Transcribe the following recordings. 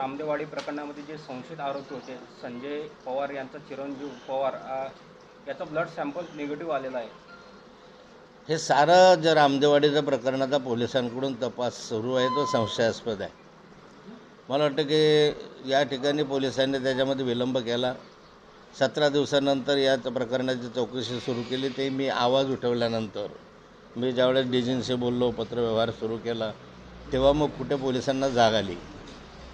रामदेवाडी प्रकरणामध्ये जे संशयित आरोपी होते संजय पवार यांचा चिरंजीव पवार याचा ब्लड सॅम्पल निगेटिव्ह आलेला आहे. हे सारं जर रामदेवाडीच्या प्रकरणाचा पोलिसांकडून तपास सुरू आहे तो संशयास्पद आहे. मला वाटतं की या ठिकाणी पोलिसांनी त्याच्यामध्ये विलंब केला. सतरा दिवसानंतर या प्रकरणाची चौकशी सुरू केली. ते मी आवाज उठवल्यानंतर मी ज्यावेळेस डीजींशी बोललो पत्रव्यवहार सुरू केला तेव्हा मग कुठे पोलिसांना जाग आली.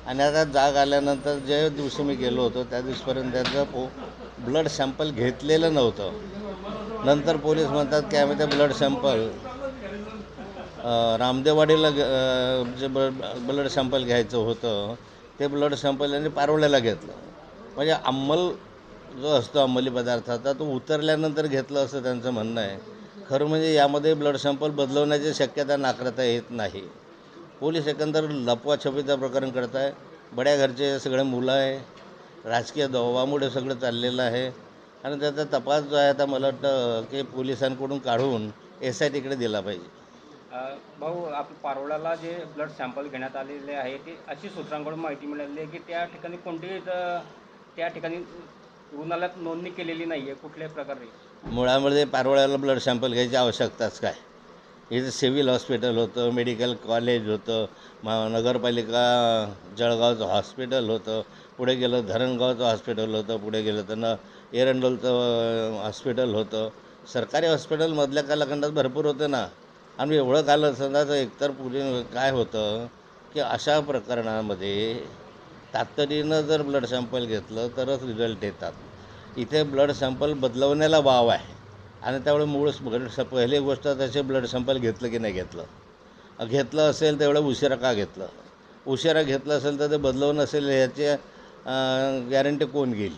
आणि आता जाग आल्यानंतर ज्या दिवशी मी गेलो होतो त्या दिवसपर्यंत त्याचं पो ब्लड सॅम्पल घेतलेलं नव्हतं. नंतर पोलीस म्हणतात की आम्ही ते ब्लड सॅम्पल रामदेवाडीला ग- जे ब्लड सॅम्पल घ्यायचं होतं ते ब्लड सॅम्पल यांनी पारोळ्याला घेतलं. म्हणजे अंमल जो असतो अंमली पदार्थाचा तो उतरल्यानंतर घेतलं असं त्यांचं म्हणणं आहे. खरं म्हणजे यामध्ये ब्लड सॅम्पल बदलवण्याची शक्यता नाकारता येत नाही. पोलीस एकंदर लपवाछपीचं प्रकरण करत आहे बड्या घरचे सगळे मुलं आहे. राजकीय दबावामुळे सगळं चाललेलं आहे. आणि त्याचा तपास जो आहे आता मला वाटतं की पोलिसांकडून काढून एस आय टीकडे दिला पाहिजे. भाऊ आपल्या पारोळ्याला जे ब्लड सॅम्पल घेण्यात आलेले आहे ते अशी सूत्रांकडून माहिती मिळाली आहे की त्या ठिकाणी कोणतीही त्या ठिकाणी रुग्णालयात नोंदणी केलेली नाही आहे कुठल्याही प्रकारे. मुळामध्ये पारोळ्याला ब्लड सॅम्पल घ्यायची आवश्यकताच काय? इथं सिव्हिल हॉस्पिटल होतं मेडिकल कॉलेज होतं मा नगरपालिका जळगावचं हॉस्पिटल होतं पुढे गेलं धरणगावचं हॉस्पिटल होतं पुढे गेलं तर न एरंडोलचं हॉस्पिटल होतं. सरकारी हॉस्पिटलमधल्या कालखंडात भरपूर होतं ना. आम्ही एवढं काल समजा एकतर पुढे काय होतं की अशा प्रकरणामध्ये तातडीनं जर ब्लड सॅम्पल घेतलं तरच रिझल्ट येतात. इथे ब्लड सॅम्पल बदलवण्याला वाव आहे. आणि त्यामुळे मूळ ब्लड स पहिली गोष्ट त्याचे ब्लड सॅम्पल घेतलं की नाही घेतलं? घेतलं असेल तेवढं उशिरा का घेतलं? उशिरा घेतलं असेल तर ते बदलवून असेल ह्याची गॅरंटी कोण घेईल?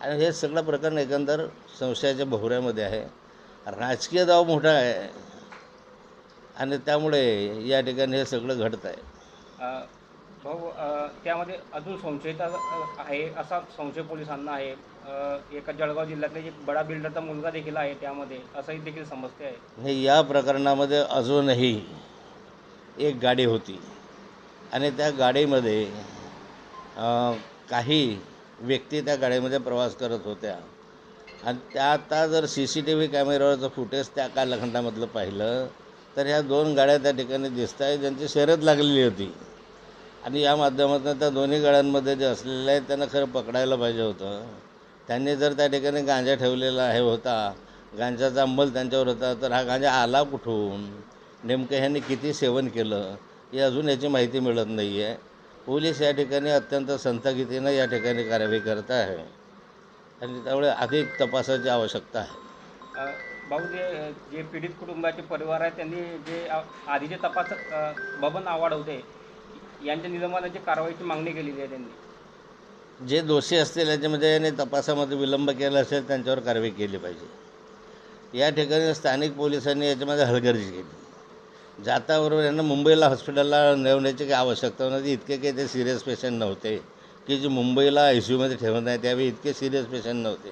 आणि हे सगळं प्रकरण एकंदर संशयाच्या भोवऱ्यामध्ये आहे. राजकीय दाव मोठा आहे. आणि त्यामुळे या ठिकाणी हे सगळं घडत आहे. भाऊ त्यामध्ये अजून संशयित आहे असा संशय पोलिसांना आहे. एका जळगाव जिल्ह्यातले जे बडा बिल्डरचा मुलगा देखील आहे त्यामध्ये असंही देखील समजते आहे. हे या प्रकरणामध्ये अजूनही एक गाडी होती. आणि त्या गाडीमध्ये काही व्यक्ती त्या गाडीमध्ये प्रवास करत होत्या. आणि त्या आता जर सी सी टी व्ही कॅमेऱ्यावरचं फुटेज त्या कालखंडामधलं पाहिलं तर ह्या दोन गाड्या त्या ठिकाणी दिसत आहेत ज्यांची शर्यत लागलेली होती. आणि या माध्यमातून त्या दोन्ही गाड्यांमध्ये जे असलेले आहे त्यांना खरं पकडायला पाहिजे होतं. त्यांनी जर त्या ठिकाणी गांजा ठेवलेला आहे होता गांजाचा अंमल त्यांच्यावर होता तर हा गांजा आला कुठून? नेमकं ह्यांनी किती सेवन केलं? हे अजून याची माहिती मिळत नाही आहे पोलीस या ठिकाणी अत्यंत संथगतीनं या ठिकाणी कारवाई करत आहे. आणि त्यामुळे अधिक तपासाची आवश्यकता आहे. भाऊ जे जे पीडित कुटुंबाचे परिवार आहे त्यांनी जे आधीचे तपास बबन आवाड होते यांच्या निलंबनाची कारवाईची मागणी केलेली आहे त्यांनी. जे दोषी असतील याच्यामध्ये याने तपासामध्ये विलंब केला असेल त्यांच्यावर कारवाई केली पाहिजे. या ठिकाणी स्थानिक पोलिसांनी याच्यामध्ये हलगर्जी केली. जाताबरोबर यांना मुंबईला हॉस्पिटलला नेवण्याची काही आवश्यकता नव्हती. इतके काही ते सिरियस पेशंट नव्हते की जे मुंबईला आय सी यूमध्ये ठेवत नाही. त्यावेळी इतके सिरियस पेशंट नव्हते.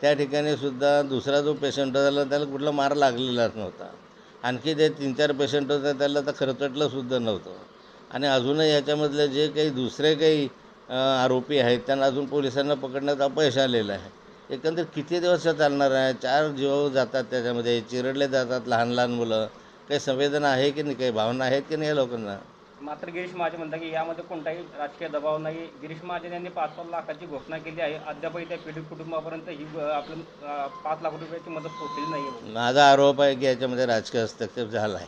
त्या ठिकाणी सुद्धा दुसरा जो पेशंट होता त्याला कुठला मार लागलेलाच नव्हता. आणखी जे तीन चार पेशंट होते त्याला तर खरचटलंसुद्धा नव्हतं. आणि अजूनही याच्यामधले जे काही दुसरे काही आरोपी आहेत. त्यांना अजून पोलिसांना पकडण्यात अपयश आलेलं आहे. एकंदर किती दिवस चालणार आहे? चार जीव जातात त्याच्यामध्ये. चिरडले जातात लहान लहान मुलं. काही संवेदना आहे की नाही? काही भावना आहेत की नाही या लोकांना? मात्र गिरीश महाजन म्हणतात की यामध्ये कोणताही राजकीय दबाव नाही. गिरीश महाजन यांनी पाच पाच लाखाची घोषणा केली आहे. अद्यापही त्या पीडित कुटुंबापर्यंत ही अ, पाच लाख रुपयाची मदत पोहोचलेली नाही माझा आरोप आहे की याच्यामध्ये राजकीय हस्तक्षेप झाला आहे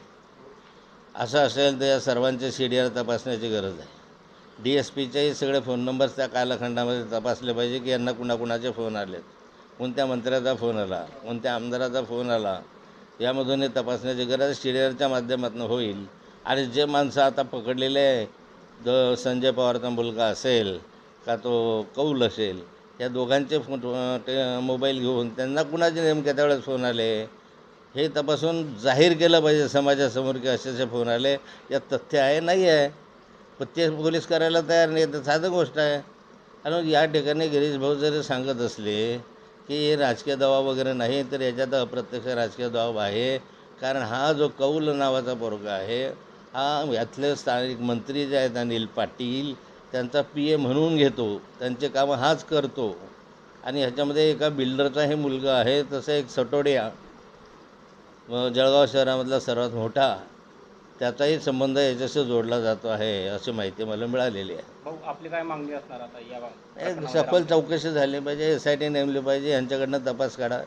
असं असेल तर या सर्वांचे सी डी आर तपासण्याची गरज आहे. डी एस पीचेही सगळे फोन नंबर्स त्या कालखंडामध्ये तपासले पाहिजे की यांना कुणाकुणाचे फोन आलेत. कोणत्या मंत्र्याचा फोन आला कोणत्या आमदाराचा फोन आला यामधून हे तपासण्याची गरज शिडियरच्या माध्यमातून होईल. आणि जे माणसं आता पकडलेले आहे द संजय पवारचा मुलगा असेल का तो कौल असेल या दोघांचे फोटो ते मोबाईल घेऊन त्यांना कुणाचे नेमके त्यावेळेस फोन आले? हे तपासून जाहीर केलं पाहिजे समाजासमोर की असे असे फोन आले. यात तथ्य आहे नाही आहे? पण ते पोलीस करायला तयार नाही तर साधं गोष्ट आहे. आणि मग या ठिकाणी गिरीश भाऊ जरी सांगत असले की हे राजकीय दबाव वगैरे नाही तर याच्यात अप्रत्यक्ष राजकीय दबाव आहे. कारण हा जो कौल नावाचा पोरगा आहे हा यातले स्थानिक मंत्री जे आहेत अनिल पाटील त्यांचा पी ए म्हणून घेतो. त्यांचे कामं हाच करतो. आणि ह्याच्यामध्ये एका बिल्डरचा हे मुलगा आहे तसं एक सटोडिया. जळगाव शहरामधला सर्वात मोठा. त्याचाही संबंध याच्याशी जोडला जातो आहे अशी माहिती मला मिळालेली आहे. भाऊ आपली काय मागणी असणार आता या सखोल चौकशी झाली पाहिजे एस आय टी नेमली पाहिजे यांच्याकडनं तपास काढा.